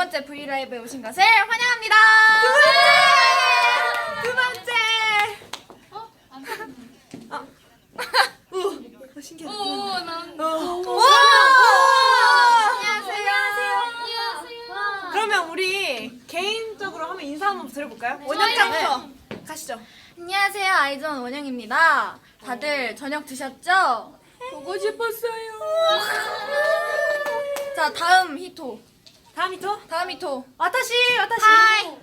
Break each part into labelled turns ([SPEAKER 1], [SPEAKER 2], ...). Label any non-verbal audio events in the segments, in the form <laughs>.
[SPEAKER 1] 번째 브이라이브에 오신 것을 환영합니다.
[SPEAKER 2] 두 번째. 어. <laughs> 우. 어, 신기하다.
[SPEAKER 1] 오, 난.
[SPEAKER 2] 와!
[SPEAKER 1] 안녕하세요.
[SPEAKER 2] 그러면 우리 개인적으로 한번 인사 한번 드려볼까요? 원영장부터 가시죠.
[SPEAKER 1] 안녕하세요. 아이존 원영입니다. 다들 저녁 드셨죠? 보고 싶었어요. 자, 다음 히토.
[SPEAKER 2] 다음 이토.
[SPEAKER 1] 다음 히토.
[SPEAKER 2] 와타시, 와타시.
[SPEAKER 1] 하이.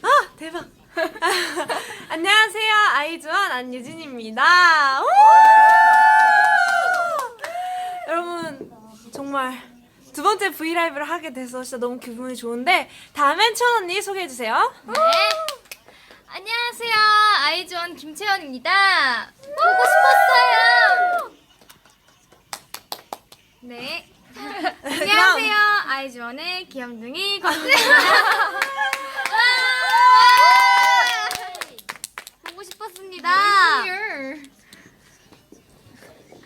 [SPEAKER 2] 아, 대박. <laughs> 안녕하세요. 아이즈원 안유진입니다. 우! 여러분, 정말 두 번째 브이라이브를 하게 돼서 진짜 너무 기분이 좋은데 다음엔 천 언니 소개해 주세요.
[SPEAKER 3] 네. 안녕하세요. 아이즈원 김채연입니다. 보고 싶었어요. 네. 안녕하세요. 아이즈원의 귀염둥이 권수입니다. <laughs> 보고 싶었습니다.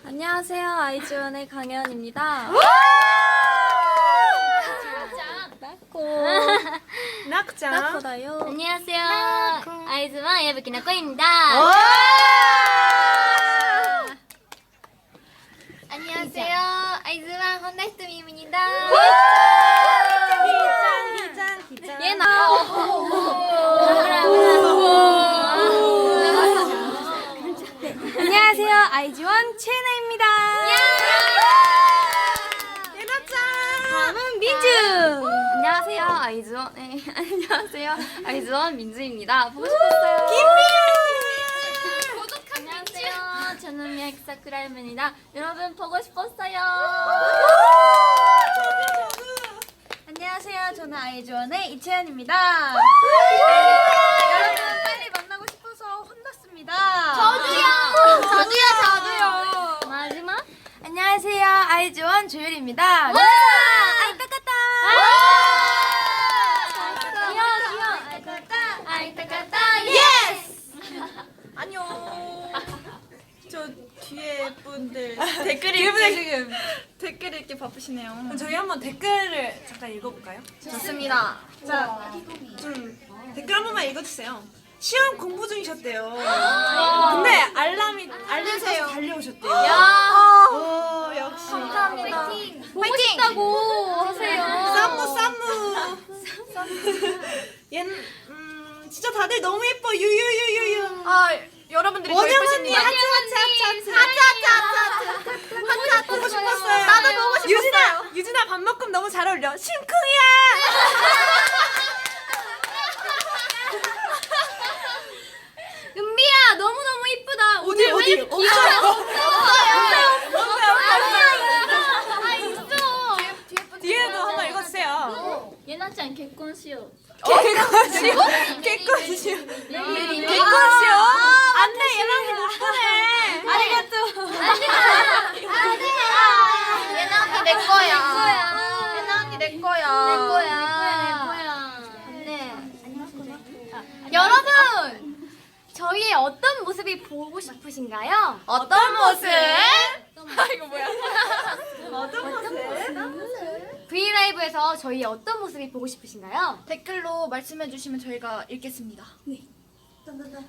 [SPEAKER 4] 안녕하세요. 아이즈원의 강혜연입니다. 나코.
[SPEAKER 2] 낙장.
[SPEAKER 4] 나코다요.
[SPEAKER 3] 안녕하세요. 아이즈원 예부키 나코입니다. 안녕하세요. 아이즈원 혼다 히토미입니다.
[SPEAKER 2] 기장, 기장, 기장.
[SPEAKER 4] 예나. 안녕하세요. 아이즈원 채나입니다.
[SPEAKER 2] 예나짱.
[SPEAKER 4] 다음은 민주. 안녕하세요. 아이즈원. 네. <laughs> 안녕하세요. 아이즈원 민주입니다. 보고 싶었어요. 안녕하 미야기 사쿠라입니다. 여러분 보고 싶었어요. 안녕하세요. 저는 아이즈원의 이채연입니다. 여러분 빨리 만나고 싶어서 혼났습니다. 저도요. 저도요. 저도요.
[SPEAKER 3] 마지막
[SPEAKER 4] 안녕하세요. 아이즈원 조율입니다. 와! 아이 따까따.
[SPEAKER 3] 귀여워 귀여워. 아이타카타 아이타카타
[SPEAKER 4] 예스.
[SPEAKER 2] 안녕. 저 뒤에 분들 <laughs> 댓글 읽기 지금
[SPEAKER 1] 댓글 읽기 바쁘시네요.
[SPEAKER 2] 그럼 저희 한번 댓글을 잠깐 읽어볼까요?
[SPEAKER 1] 좋습니다.
[SPEAKER 2] 자, 좀 댓글 한 번만 읽어주세요. 시험 공부 중이셨대요. 근데 알람이 알림 써서 달려오셨대요. 오, 역시.
[SPEAKER 1] 감사합니다.
[SPEAKER 3] 보고 싶다고 하세요.
[SPEAKER 2] 쌈무 쌈무. 얘 <laughs> 음, 진짜 다들 너무 예뻐. 유유유유유.
[SPEAKER 1] 아, 여러분들이 더
[SPEAKER 2] 원영 언니
[SPEAKER 1] 예쁘십니다.
[SPEAKER 2] 하트 하트 하트 하트 하트 하트 보고 싶었어요.
[SPEAKER 1] 나도 보고 싶었어요.
[SPEAKER 2] 유진아 유진아 밥 먹으면 너무 잘 어울려. 심쿵이야. <laughs>
[SPEAKER 3] 은비야 너무 너무 이쁘다.
[SPEAKER 2] 어디 어디 없어요.
[SPEAKER 3] 아 있어.
[SPEAKER 2] 뒤에도 한번 읽어주세요.
[SPEAKER 3] 예나짱 개콘시오.
[SPEAKER 2] 개콘시오 개콘시오 개콘시오 안돼 얘랑이 못 보내. 아리가또.
[SPEAKER 1] 예나 언니 내 거야. 예나 언니 내 거야.
[SPEAKER 3] 내 거야. 내 거야.
[SPEAKER 1] 네.
[SPEAKER 3] 여러분 저희의 어떤 모습이 보고 싶으신가요?
[SPEAKER 1] 어떤 모습?
[SPEAKER 2] 이거 뭐야? 어떤 모습?
[SPEAKER 3] 브이라이브에서 저희의 어떤 모습이 보고 싶으신가요?
[SPEAKER 1] 댓글로 말씀해 주시면 저희가 읽겠습니다.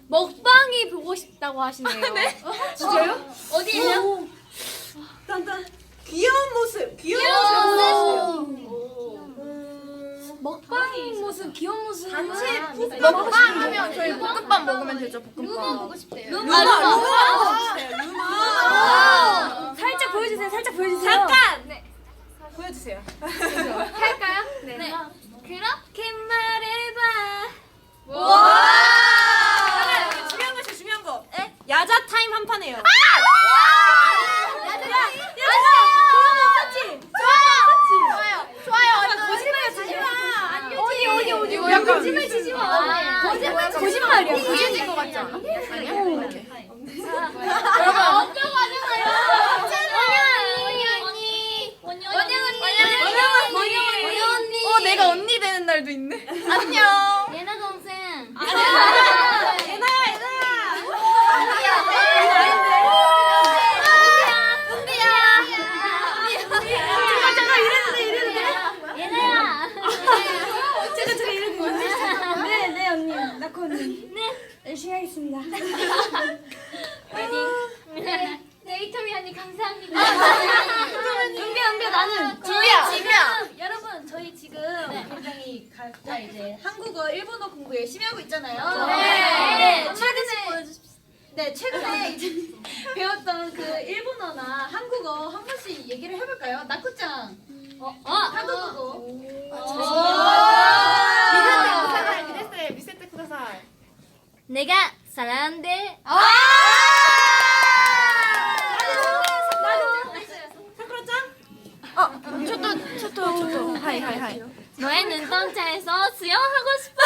[SPEAKER 3] 먹방이 보고 싶다고 하시네요.
[SPEAKER 2] 진짜요?
[SPEAKER 3] 어디에요?
[SPEAKER 2] 딴딴 귀여운 모습 귀여운 모습.
[SPEAKER 3] 먹방 모습, 귀여운 모습.
[SPEAKER 2] 단체
[SPEAKER 1] 먹방 하면 저희 볶음밥 먹으면 되죠. 볶음밥.
[SPEAKER 3] 싶대요.
[SPEAKER 2] 루마 루마 루마.
[SPEAKER 4] 살짝 보여주세요. 살짝 보여주세요.
[SPEAKER 2] 잠깐. 네. 보여주세요.
[SPEAKER 3] 할까요? 네. 그렇게 말해봐.
[SPEAKER 2] 와. 여기 중요한 거 있어요. 중요한 거. 야자 타임 한 판이에요.
[SPEAKER 1] 좋아요. 좋아요.
[SPEAKER 2] 거짓말 치지 마.
[SPEAKER 3] 어디 어디 어디
[SPEAKER 1] 약간
[SPEAKER 3] 거짓말 치지 마.
[SPEAKER 1] 거짓말
[SPEAKER 3] 거짓말이야.
[SPEAKER 1] 것 같지 않아? 아니야? 이렇게.
[SPEAKER 3] 여러분 어쩌고 하셨어요? 원영 언니. 원영 언니. 원영 언니. 원영 언니. 원영 언니.
[SPEAKER 1] 어, 내가 언니 되는 날도 있네. 안녕.
[SPEAKER 3] 예나 동생.
[SPEAKER 2] 얘나야 얘나야.
[SPEAKER 3] 은비야. 은비야. 잠깐 잠깐 이랬는데 이랬는데. 예나야.
[SPEAKER 4] 열심히 하겠습니다.
[SPEAKER 5] 네, 네이터미 언니 감사합니다.
[SPEAKER 4] 은비야 은비야 나는 지금
[SPEAKER 1] 준비야.
[SPEAKER 4] 여러분 저희 지금 굉장히 각자 이제 한국어 일본어 공부 열심히 하고 있잖아요.
[SPEAKER 5] 네.
[SPEAKER 4] 네. 최근에 네 최근에 이제 <laughs> 배웠던 그 일본어나 한국어 한 번씩 얘기를 해볼까요? 나쿠짱. 어, 어 한국어.
[SPEAKER 2] 미세테 미세테 쿠다사이.
[SPEAKER 5] 내가 사랑한대.
[SPEAKER 2] 사쿠라짱? 어, 저도 저도 저도. 하이 하이 하이.
[SPEAKER 5] 너의 눈동자에서 수영하고 싶어.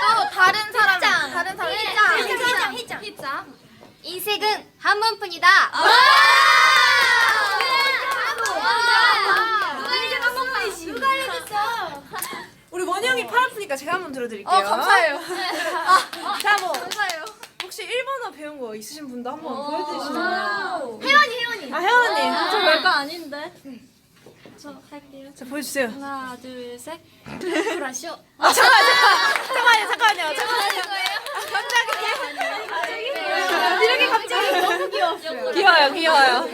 [SPEAKER 1] 또 다른 사람 다른 사람.
[SPEAKER 5] 희짱.
[SPEAKER 1] 희짱 희짱 인생은 한 번뿐이다.
[SPEAKER 4] 누가 알려줬어?
[SPEAKER 2] 우리 원희 형이 팔 아프니까 제가 한번 들어드릴게요.
[SPEAKER 1] 어 감사해요. <laughs>
[SPEAKER 2] 자, 뭐.
[SPEAKER 1] 감사해요
[SPEAKER 2] 일본어 배운 거 있으신 분도 한번 보여주시면.
[SPEAKER 1] 혜원이 혜원이
[SPEAKER 2] 아 혜원님.
[SPEAKER 5] 저 별거 아닌데. 저 할게요.
[SPEAKER 2] 자 보여주세요.
[SPEAKER 5] 하나, 둘, 셋. 브라쇼.
[SPEAKER 2] 아 잠깐 잠깐 잠깐만요 잠깐만요 잠깐만요. 이렇게 갑자기 너무 귀여웠어요. 귀여워요 귀여워요.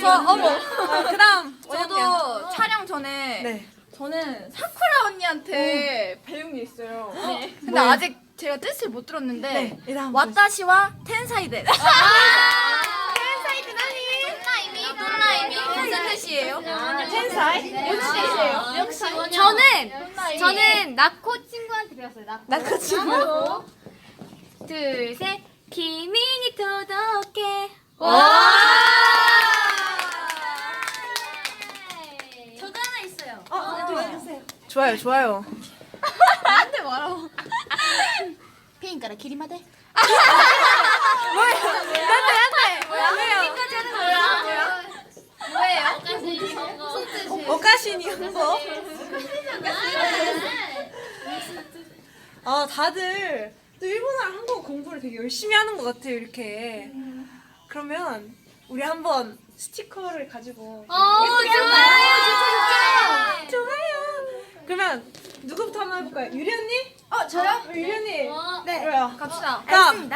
[SPEAKER 1] 저 어머
[SPEAKER 2] 아, 그다음
[SPEAKER 1] 저도 촬영 전에
[SPEAKER 2] 네.
[SPEAKER 1] 저는 사쿠라 언니한테 배운 게 있어요 근데 아직 제가 뜻을 못 들었는데
[SPEAKER 2] 네. 일단
[SPEAKER 1] 와타시와 돈라이미 무슨 뜻이에요?
[SPEAKER 2] 텐사이.
[SPEAKER 5] 역시 원영.
[SPEAKER 1] 저는 저는 나코 친구한테 배웠어요. 나코.
[SPEAKER 2] 나코 친구.
[SPEAKER 1] 둘, 셋.
[SPEAKER 5] 기미니 도덕해.
[SPEAKER 4] 저도 하나 있어요.
[SPEAKER 2] 어, 보여주세요. 좋아요 좋아요.
[SPEAKER 1] 안돼 말아. 뭐예요?
[SPEAKER 2] 오카시니 한거. 아 다들 또 일본어랑 한국어 공부를 되게 열심히 하는 것 같아요 이렇게. 그러면 우리 한번 스티커를 가지고.
[SPEAKER 5] 어, 좋아요.
[SPEAKER 2] 좋아요. 그러면 누구부터 한번 해볼까요? 유리 언니?
[SPEAKER 1] 어 저요?
[SPEAKER 2] 우리 유리 언니.
[SPEAKER 5] 어.
[SPEAKER 1] 네.
[SPEAKER 2] 그래요.
[SPEAKER 1] 갑시다.
[SPEAKER 2] 다음.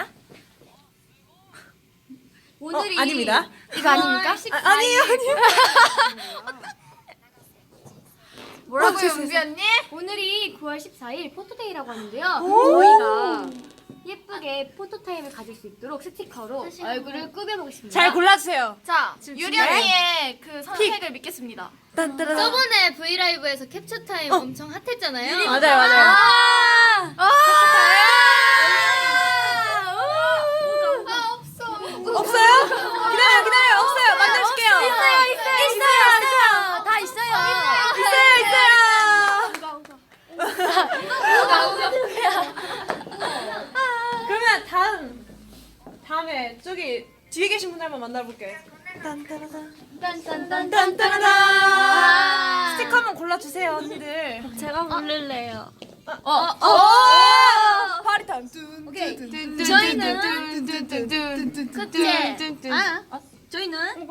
[SPEAKER 1] 오늘이
[SPEAKER 2] 어, 아닙니다.
[SPEAKER 1] 이거 아닙니까?
[SPEAKER 2] 아, 아니에요 아니에요.
[SPEAKER 1] 뭐라고요,
[SPEAKER 2] 어.
[SPEAKER 1] 은비 언니?
[SPEAKER 4] 오늘이 9월 14일 포토데이라고 하는데요. 저희가 예쁘게 포토타임을 가질 수 있도록 스티커로 얼굴을 꾸며보겠습니다.
[SPEAKER 2] 잘 골라주세요.
[SPEAKER 1] 자? 언니의 그 선택을 믿겠습니다.
[SPEAKER 2] 딴따라.
[SPEAKER 5] 저번에 브이라이브에서 캡처 타임 엄청 핫했잖아요.
[SPEAKER 2] 맞아요 맞아요.
[SPEAKER 1] 아,
[SPEAKER 2] 없어요? 기다려 기다려 없어요. 만들어줄게요. 있어요 있어요 있어요
[SPEAKER 4] 다 있어요.
[SPEAKER 2] 있어요. 그러면 다음 다음에 저기 뒤에 계신 분 한번 만나볼게요. 딴따라단 딴따라단 스티커 한번 골라주세요 언니들.
[SPEAKER 5] 제가 부를래요.
[SPEAKER 2] 어, 어, 파리 타임.
[SPEAKER 1] 오케이.
[SPEAKER 4] 저희는
[SPEAKER 1] 끝에.
[SPEAKER 4] 아, 저희는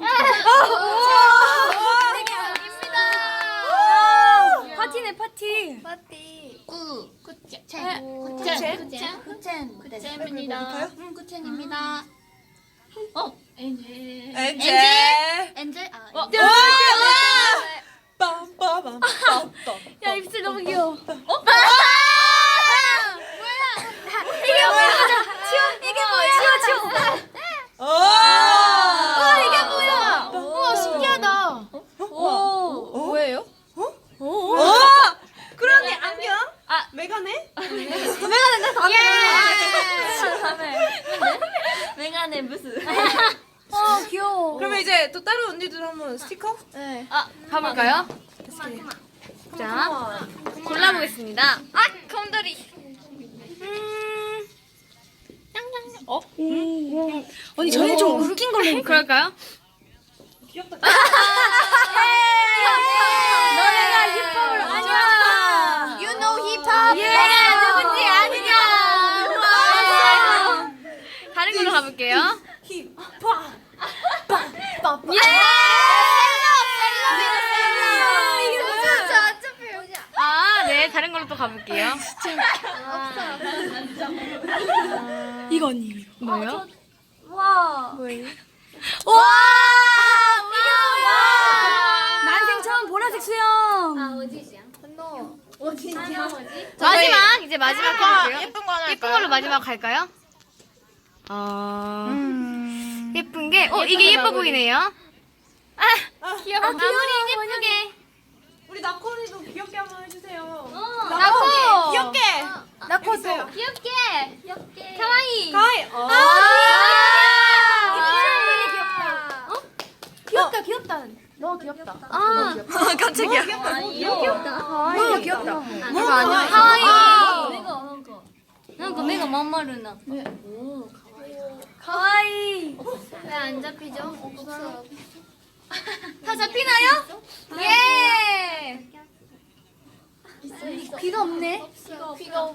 [SPEAKER 4] 파티네 파티.
[SPEAKER 1] 파티.
[SPEAKER 5] 꾸.
[SPEAKER 1] 응, 구첸입니다.
[SPEAKER 5] 어, 엔젤.
[SPEAKER 2] 엔젤.
[SPEAKER 1] 엔젤. 아,
[SPEAKER 2] 빰빰.
[SPEAKER 4] 너무 귀여워.
[SPEAKER 1] 이게 뭐야? 이게 뭐야? 치워, 치워.
[SPEAKER 2] 와
[SPEAKER 1] 이게 뭐야? 우와, 신기하다.
[SPEAKER 2] 오.
[SPEAKER 1] 뭐예요?
[SPEAKER 2] 오. 그러니 안경? 아 메가네?
[SPEAKER 5] 맹안에 <laughs> 무슨.
[SPEAKER 4] 어 귀여워.
[SPEAKER 2] 그러면 이제 또 다른 언니들 한번 스티커?
[SPEAKER 1] 네.
[SPEAKER 5] 아, 가볼까요?
[SPEAKER 2] 자
[SPEAKER 5] 골라보겠습니다.
[SPEAKER 1] 아, 곰돌이.
[SPEAKER 2] 언니 저희 좀
[SPEAKER 4] 웃긴 걸로.
[SPEAKER 5] 그럴까요?
[SPEAKER 2] 귀엽다. <laughs>
[SPEAKER 4] 너네가 힙합을 아냐?
[SPEAKER 1] You know hip hop.
[SPEAKER 4] 예.
[SPEAKER 1] 내가 누군지 아느냐?
[SPEAKER 5] 다른 걸로 가볼게요.
[SPEAKER 2] 힙합.
[SPEAKER 1] 예. 셀럽, 셀럽이다, 셀럽. 이게 무슨 저 어차피 여기
[SPEAKER 3] 네, 다른 걸로 또 가볼게요.
[SPEAKER 2] 이거 언니 이거.
[SPEAKER 3] 뭐요?
[SPEAKER 5] 와.
[SPEAKER 2] 와!
[SPEAKER 4] 난생 처음 보라색 수영.
[SPEAKER 5] 아 어디지야? 너 어디지야? 뭐지?
[SPEAKER 3] 마지막 이제 마지막 해볼게요.
[SPEAKER 1] 예쁜 거 하나
[SPEAKER 3] 예쁜 걸로 마지막 갈까요? 어 예쁜 게 어 이게 예뻐 보이네요. 아 귀여워. 마무리 예쁘게.
[SPEAKER 2] 우리 나코니도 귀엽게 해주세요. 어.
[SPEAKER 3] 나코!
[SPEAKER 2] 귀엽게. 어.
[SPEAKER 3] 나코도.
[SPEAKER 5] 어, 귀엽게. 귀엽게.
[SPEAKER 3] 가와이.
[SPEAKER 2] 가이. 어. 아, 아. 어?
[SPEAKER 4] 귀엽다, 귀엽다.
[SPEAKER 5] 너 귀엽다.
[SPEAKER 3] 아,
[SPEAKER 2] 깜짝이야.
[SPEAKER 5] 귀엽다. 귀엽다.
[SPEAKER 2] 너 아. 귀엽다.
[SPEAKER 3] 아, 그거 가와이.
[SPEAKER 5] 내가 뭔가.
[SPEAKER 3] 뭔가 내가 만마르나. 오.
[SPEAKER 4] 가와이.
[SPEAKER 5] 왜안 잡히죠?
[SPEAKER 3] 다 잡히나요? 예.
[SPEAKER 4] 귀가 없네.
[SPEAKER 5] 귀가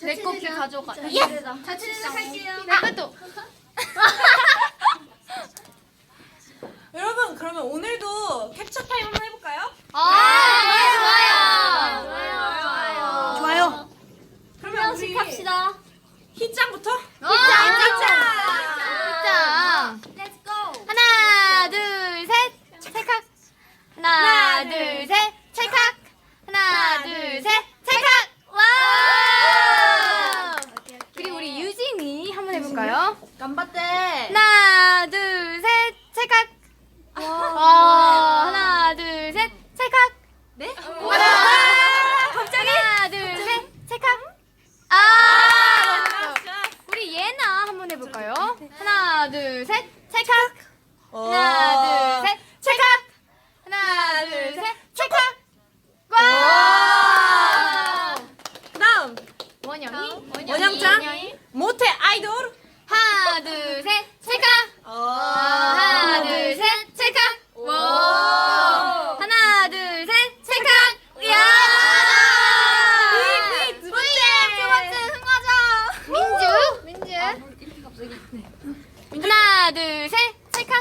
[SPEAKER 3] 내거 귀 가져가.
[SPEAKER 5] 자취는 할게요.
[SPEAKER 3] 내 것도.
[SPEAKER 2] 여러분 그러면 오늘도 캡처 타임 한번 해볼까요?
[SPEAKER 3] 아, 좋아요.
[SPEAKER 5] 좋아요.
[SPEAKER 2] 좋아요. 그러면 우리
[SPEAKER 5] 합시다.
[SPEAKER 2] 히짱부터.
[SPEAKER 3] 짱,
[SPEAKER 2] 짱.
[SPEAKER 3] 짱.
[SPEAKER 5] Let's go.
[SPEAKER 3] 하나, 둘, 셋, 찰칵. 하나, 둘, 셋. 하나, 둘, 셋, 찰칵. 와! 그리고 우리 유진이 한번 해볼까요?
[SPEAKER 1] 깜빡대.
[SPEAKER 3] 하나, 둘, 셋, 찰칵. 와, 하나, 둘, 셋, 찰칵.
[SPEAKER 2] 네?
[SPEAKER 3] 하나, 갑자기? 하나, 둘, 셋, 찰칵. 아! 우리 예나 한번 해볼까요? 하나, 둘, 셋, 찰칵. 하나, 둘, 셋, 찰칵. 하나, 둘, 셋, 찰칵. 와!
[SPEAKER 2] 그다음
[SPEAKER 3] 원영이?
[SPEAKER 2] 원영짱. 모태 아이돌.
[SPEAKER 3] 하나, 둘, 셋, 찰칵.
[SPEAKER 2] 어.
[SPEAKER 3] 하나, 둘, 셋, 찰칵. 와! 하나, 둘, 셋, 찰칵. 이야!
[SPEAKER 2] V, V, 두 번째.
[SPEAKER 3] 두 번째 승과자. 민주. 민주. 하나, 둘, 셋, 찰칵.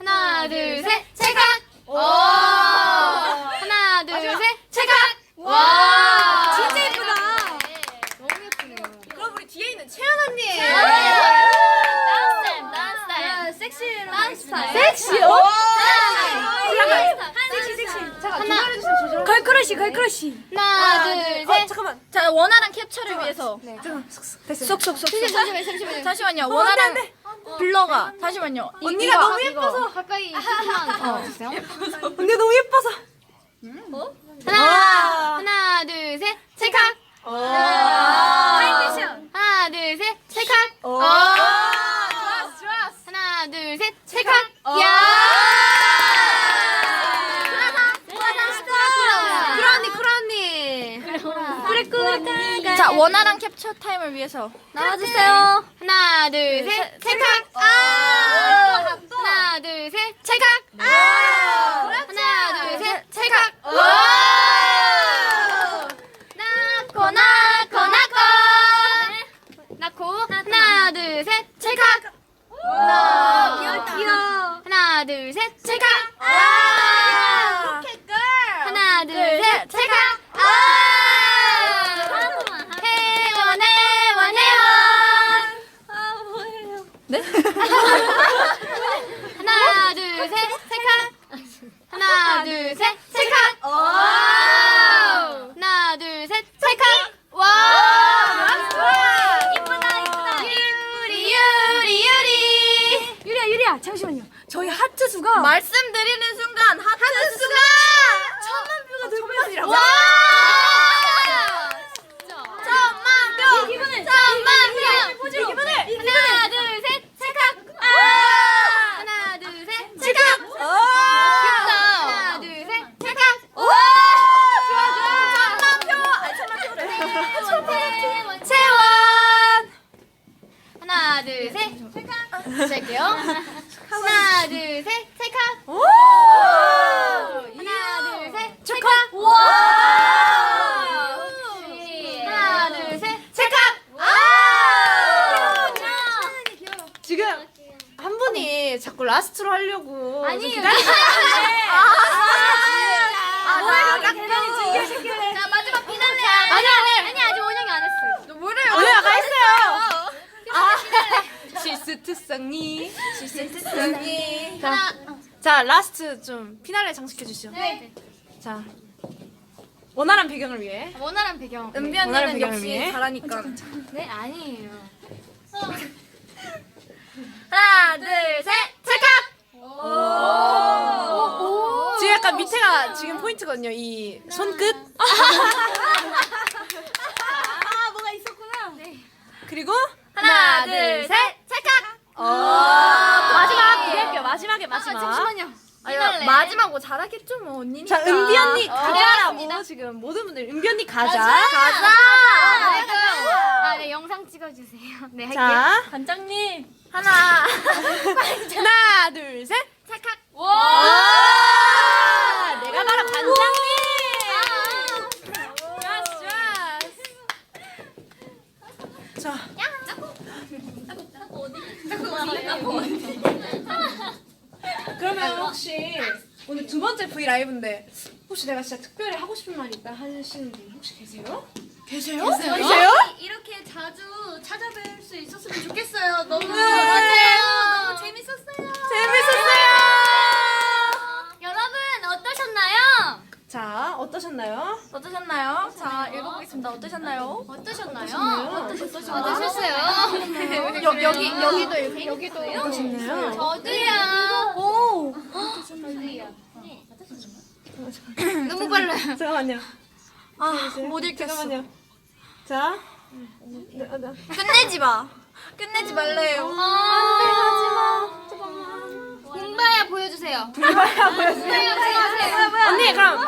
[SPEAKER 3] 하나, 둘, 셋, 찰칵. 오! 하나, 둘, 셋, 찰칵. 와!
[SPEAKER 2] 진짜 예쁘다.
[SPEAKER 3] 너무 예쁘네요.
[SPEAKER 2] 그럼 우리 뒤에 있는 채연 언니.
[SPEAKER 3] 댄스 댄스 댄스.
[SPEAKER 4] 섹시
[SPEAKER 3] 댄스 스타일.
[SPEAKER 2] 섹시요?
[SPEAKER 3] 섹시 섹시.
[SPEAKER 2] 하나.
[SPEAKER 4] 걸크러쉬 걸크러쉬.
[SPEAKER 3] 하나, 둘,
[SPEAKER 2] 어,
[SPEAKER 3] 셋.
[SPEAKER 2] 잠깐만.
[SPEAKER 1] 자 원활한 캡처를 위해서.
[SPEAKER 2] 됐어.
[SPEAKER 4] 쏙쏙쏙.
[SPEAKER 3] 잠시만요, 잠시만요.
[SPEAKER 1] 잠시만요. 원활한 블러가. 잠시만요. 이-
[SPEAKER 2] 언니가
[SPEAKER 1] 이거,
[SPEAKER 2] 너무
[SPEAKER 1] 이거.
[SPEAKER 2] 예뻐서.
[SPEAKER 3] 가까이 조금만 잡아주세요.
[SPEAKER 2] 언니 너무 예뻐서.
[SPEAKER 3] 하나, 하나, 둘, 셋, 찰칵.
[SPEAKER 4] 하이 패션.
[SPEAKER 3] 하나, 둘, 셋, 찰칵.
[SPEAKER 2] 오.
[SPEAKER 3] 좋았어, 좋았어. 하나, 둘, 셋, 찰칵. 야!
[SPEAKER 2] 쿠라 언니, 쿠라 언니.
[SPEAKER 3] 그래, 그래,
[SPEAKER 1] 자 원활한 캡처 타임을 위해서.
[SPEAKER 3] 나와주세요. 하나, 둘, 셋, 찰칵. 아! 하나, 둘, 셋, 찰칵. 아! 하나, 둘, 셋, 찰칵. 와! 나코, 나코, 나코. 나코. 하나, 둘, 셋, 찰칵. 와,
[SPEAKER 4] 귀엽다. 귀여워.
[SPEAKER 3] 하나, 둘, 셋, 찰칵. 아! 하나, 둘, 셋, 찰칵. 아! 해원, 해원, 해원. 네? 하나, 둘, 셋, 찰칵. 하나, 둘, 셋, 찰칵. 하나, 둘, 셋, 찰칵. 와! 이쁘다, 이쁘다. 유리, 유리, 유리.
[SPEAKER 4] 유리야 유리야 잠시만요. 저희 하트 수가
[SPEAKER 1] 말씀드리는 순간 하트 수가
[SPEAKER 4] 천만 뷰가 돌면서
[SPEAKER 3] 와!
[SPEAKER 1] 천만 표.
[SPEAKER 4] 이번에
[SPEAKER 3] 천만 표.
[SPEAKER 4] 이번에
[SPEAKER 3] 하나, 둘, 셋, 찰칵. 하나, 둘, 셋, 찰칵. 귀엽다. 하나, 둘, 셋, 찰칵. 오! 좋아, 좋아.
[SPEAKER 1] 천만 표. 아니 천만 표래.
[SPEAKER 3] 채원, 채원. 하나, 둘, 셋, 찰칵. 시작할게요. 하나, 둘, 셋, 찰칵.
[SPEAKER 2] 오.
[SPEAKER 3] 하나, 둘, 셋, 찰칵. 와! 하나, 둘, 셋, 찰칵. 아!
[SPEAKER 2] 지금 한 분이 자꾸 라스트로 하려고.
[SPEAKER 3] 아니에요.
[SPEAKER 2] 기다리시는데.
[SPEAKER 3] 아,
[SPEAKER 1] 아,
[SPEAKER 3] 자,
[SPEAKER 2] 언니.
[SPEAKER 1] 언니.
[SPEAKER 2] 자, 자 라스트 좀 피날레 장식해 주시죠.
[SPEAKER 3] 네.
[SPEAKER 2] 자 원활한 배경을 위해.
[SPEAKER 3] 원활한 배경.
[SPEAKER 1] 은비
[SPEAKER 2] 원활한
[SPEAKER 1] 언니는
[SPEAKER 2] 배경을
[SPEAKER 1] 역시
[SPEAKER 2] 위해.
[SPEAKER 1] 잘하니까.
[SPEAKER 3] 네 아니에요. <laughs>
[SPEAKER 1] 하나, 둘, 셋, 찰칵!
[SPEAKER 2] 지금 약간 밑에가 지금 포인트거든요. 이 손끝.
[SPEAKER 3] 아 뭐가 있었구나. 네.
[SPEAKER 2] 그리고
[SPEAKER 1] 하나, 둘, 셋, 찰칵!
[SPEAKER 2] 어, 마지막 기대할게요. 마지막에
[SPEAKER 3] 아
[SPEAKER 2] 마지막.
[SPEAKER 3] 잠시만요.
[SPEAKER 1] 아유, 마지막 뭐 잘하겠죠, 뭐, 언니니까.
[SPEAKER 2] 자 은비 언니
[SPEAKER 1] 어.
[SPEAKER 2] 가자라고 지금 모든 분들 은비 언니 가자.
[SPEAKER 1] 가자!
[SPEAKER 3] 아, 네 영상 찍어주세요. <laughs> 네 할게요.
[SPEAKER 2] 자
[SPEAKER 1] 반장님. 하나. <laughs>
[SPEAKER 2] 하나 둘 셋.
[SPEAKER 3] 찰칵.
[SPEAKER 2] 와 내가 바로 반장님. 좋았어 좋았어. 자 그러면 혹시 오늘 두 번째 V 라이브인데 혹시 내가 진짜 특별히 하고 싶은 말이 있다 하시는 분 혹시 계세요? 계세요? 계세요?
[SPEAKER 4] 이렇게 자주 찾아뵐 수 있었으면 좋겠어요. 너무
[SPEAKER 2] 네.
[SPEAKER 4] 맞아요. 너무 재밌었어요.
[SPEAKER 2] 재밌었어요.
[SPEAKER 3] 여러분 어떠셨나요?
[SPEAKER 2] 자 어떠셨나요?
[SPEAKER 1] 어떠셨나요? 자, 읽어보겠습니다. 어떠셨나요?
[SPEAKER 3] 어떠셨나요?
[SPEAKER 2] 어떠셨나요?
[SPEAKER 3] 어떠셨어요?
[SPEAKER 1] 여, 여기, 여기도 읽 여기도
[SPEAKER 2] 어떠셨나요?
[SPEAKER 3] 저도요.
[SPEAKER 2] 오
[SPEAKER 3] 너무 빨라요.
[SPEAKER 2] 잠깐만요.
[SPEAKER 1] 아, 못 읽겠어.
[SPEAKER 2] 잠깐만요. 자. 네, 아, 네.
[SPEAKER 1] 끝내지 마. 끝내지 말래요.
[SPEAKER 3] 아, 공바야 보여주세요.
[SPEAKER 2] 불바야 보여주세요.
[SPEAKER 3] 보여주세요.
[SPEAKER 2] 언니 그럼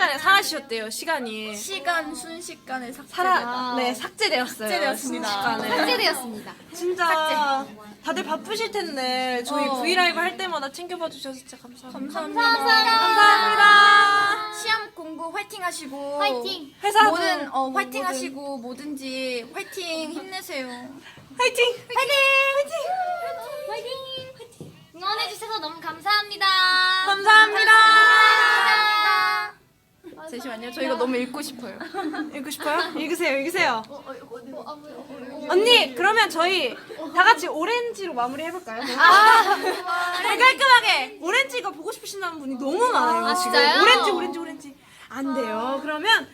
[SPEAKER 2] 순식간에 사라지셨대요. 시간이
[SPEAKER 1] 시간 순식간에 삭제.
[SPEAKER 2] 사라 네 삭제되었어요.
[SPEAKER 1] 삭제되었습니다.
[SPEAKER 2] 순식간에.
[SPEAKER 3] 삭제되었습니다.
[SPEAKER 2] 진짜 다들 바쁘실 텐데 저희
[SPEAKER 1] 어.
[SPEAKER 2] V 라이브 할 때마다 챙겨봐 주셔서 진짜 감사합니다.
[SPEAKER 1] 감사합니다.
[SPEAKER 2] 감사합니다.
[SPEAKER 1] 시험 공부 화이팅 하시고.
[SPEAKER 3] 화이팅.
[SPEAKER 2] 회사도
[SPEAKER 1] 뭐든 어,
[SPEAKER 2] 뭐,
[SPEAKER 1] 화이팅. 하시고 뭐든지 화이팅 힘내세요.
[SPEAKER 2] 화이팅.
[SPEAKER 3] 화이팅.
[SPEAKER 1] 잠시만요. 저 이거 너무 읽고 싶어요. <laughs>
[SPEAKER 2] 읽고 싶어요? 읽으세요, 읽으세요. 언니, 그러면 저희 다 같이 오렌지로 마무리 해볼까요? 아, 깔끔하게. 오렌지 이거 보고 싶으신다는 분이 너무 많아요.
[SPEAKER 3] 아,
[SPEAKER 2] 지금.
[SPEAKER 3] 진짜요?
[SPEAKER 2] 오렌지, 오렌지, 오렌지. 안 돼요. 그러면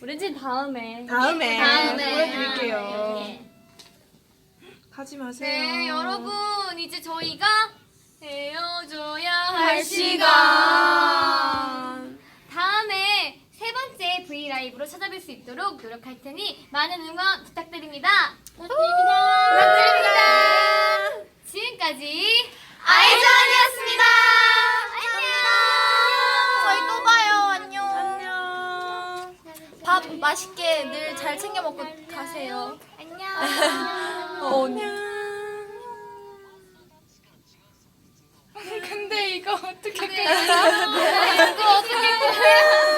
[SPEAKER 3] 우리 다음에.
[SPEAKER 2] 다음에,
[SPEAKER 3] 다음에.
[SPEAKER 2] 보여드릴게요. 가지 마세요.
[SPEAKER 3] 네, 여러분 이제 저희가 헤어져야 할.
[SPEAKER 2] 시간.
[SPEAKER 3] 다음에 세 번째 V 라이브로 찾아뵐 수 있도록 노력할 테니 많은 응원 부탁드립니다. 부탁드립니다. 부탁드립니다. 지금까지 아이즈원이었습니다.
[SPEAKER 1] 저희 또 봐요. 안녕.
[SPEAKER 2] 안녕.
[SPEAKER 1] 밥 맛있게 늘 잘 챙겨 먹고 가세요.
[SPEAKER 3] 안녕.
[SPEAKER 2] 안녕.
[SPEAKER 1] 근데 이거 어떻게
[SPEAKER 3] 이거 어떻게 끝내요? <laughs>